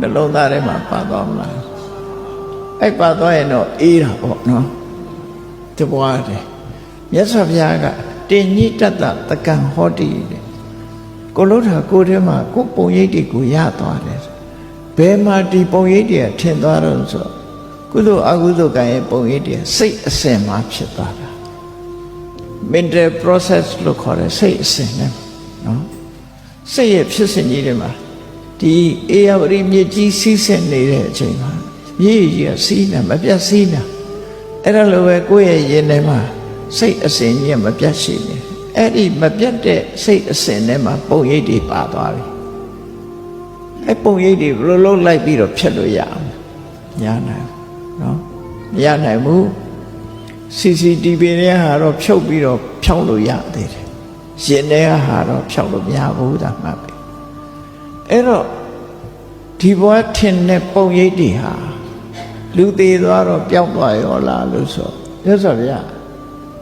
နှလုံးသားထဲမှာပါသွားမလားအဲ့ပါသွားရင်တော့အေးတာပေါ့နော်တပွားတယ်မြတ်စွာဘုရားကတင်ညိတတတကံဟောတိတဲ့ကိုလို့တာကိုယ်ထဲမှာကိုယ်ပုံရိပ်တွေကိုရသွားတယ်ဘယ်မှာဒီပုံရိပ်တွေကထင်သွားတော့ဆိုတော့ကုသိုလ်အကုသိုလ်ကံရဲ့ပုံရိပ်တွေစိတ်အစဉ်မှာဖြစ်သွားတာ mental process လို့ခေါ်တယ်စိတ်အစဉ်နဲ့နော်စိတ်ရဲ့ဖြစ်စဉ်ကြီးတွေမှာ ဒီအေယဝရီမြေကြီးစီးဆင်းနေတဲ့အချိန်မှာမြေကြီးကစီးနေမပြတ်စီးနေအဲ့ဒါလိုပဲကိုယ့်ရဲ့ရင်ထဲမှာစိတ်အစဉ်ကြီးကမပြတ်ရှိနေအဲ့ဒီမပြတ်တဲ့စိတ်အစဉ်ထဲမှာပုံရိပ်တွေပါသွားပြီအဲ့ပုံရိပ်တွေဘယ်လိုလုပ်လိုက်ပြီးတော့ဖြတ်လို့ရအောင်ညာနိုင်နော်မရနိုင်ဘူး CCTV နဲ့ဟာတော့ဖြုတ်ပြီးတော့ဖြောင်းလို့ရသေးတယ်။ရင်ထဲကဟာတော့ဖြောင်းလို့မရဘူးဒါမှတ်ပဲ။ အဲ့တော့ဒီဘဝထင်တဲ့ပုံရိပ်တွေဟာလူသေးသွားတော့ပျောက်သွားရောလားလို့ဆိုရသော်ဗျာ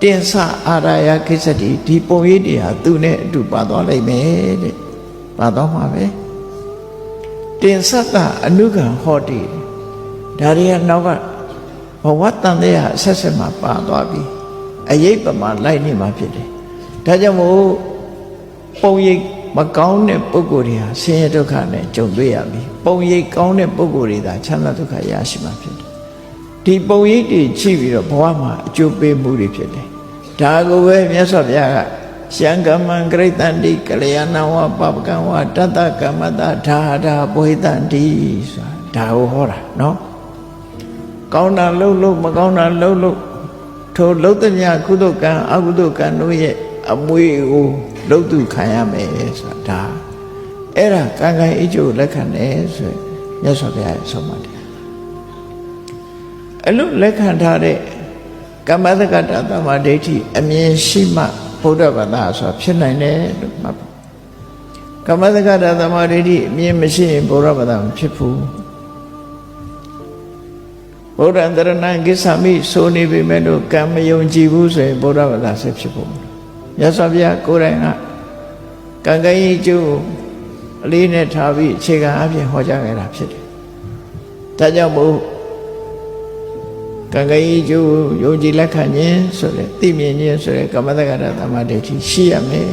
တင်္ဆအာရယခိစ္စတိဒီပုံရိပ်တွေဟာသူနဲ့အတူပါသွားလိမ့်မယ်တဲ့။ပါသွားမှာပဲ။တင်္ဆကအနုကံဟောတိဒါတွေကနောက်ကဘဝတန်တဲ့အဆက်ဆက်မှာပါသွားပြီအရေးပမာလိုက်နေမှာဖြစ်တယ်ဒါကြောင့်မို့ပုံရိပ် မကောင်းတဲ့ပုဂ္ဂိုလ်တွေဟာဆင်းရဲဒုက္ခနဲ့ကြုံတွေ့ရပြီပုံရိပ်ကောင်းတဲ့ပုဂ္ဂိုလ်တွေသာချမ်းသာဒုက္ခရရှိမှာဖြစ်တယ်ဒီပုံရိပ်တွေကြည့်ပြီးတော့ဘဝမှာအကျိုးပေးမှုတွေဖြစ်တယ်ဒါကိုပဲမြတ်စွာဘုရားကရှံကမံဂရိတန္တိကလျာဏဝပပကံဝတတ္တကမ္မတဒါဒါဘဝိတန္တိဆိုတာဒါကိုဟောတာနော်ကောင်းတာလှုပ်လို့မကောင်းတာလှုပ်လို့ထိုလှုပ်တဲ့မြကုသိုလ်ကံအကုသိုလ်ကံတို့ရဲ့ အမွေကိုလှုပ်သူခံရမယ်ဆိုတာဒါအဲ့ဒါကံကံအကျိုးလက်ခံတယ်ဆိုရင်မြတ်စွာဘုရားရဲ့ဆုံးမတယ်အဲ့လိုလက်ခံထားတဲ့ကမ္မတက္ကတသမ္မာဒိဋ္ဌိအမြင်ရှိမှဘုဒ္ဓဘာသာဆိုတာဖြစ်နိုင်တယ်လို့မှတ်ပါကမ္မတက္ကတသမ္မာဒိဋ္ဌိအမြင်မရှိရင်ဘုရားဘာသာမဖြစ်ဘူးဗုဒ္ဓံတရဏံကိစ္ဆာမိဆိုနေပေမဲ့လို့ကံမယုံကြည်ဘူးဆိုရင်ဘုရားဘာသာဆက်ဖြစ်ဖို့ မလိုမြတ်စွာဘုရားကိုယ်တိုင်ကကံကံကြီးကျိုးအလေးနဲ့ထားပြီးအခြေခံအပြင်ဟောကြားခဲ့တာဖြစ်တယ်ဒါကြောင့်မို့ကံကံကြီးကျိုးယုံကြည်လက်ခံခြင်းဆိုတဲ့သိမြင်ခြင်းဆိုတဲ့ကမ္မတက္ကရသမ္မာဒိဋ္ဌိရှိရမယ်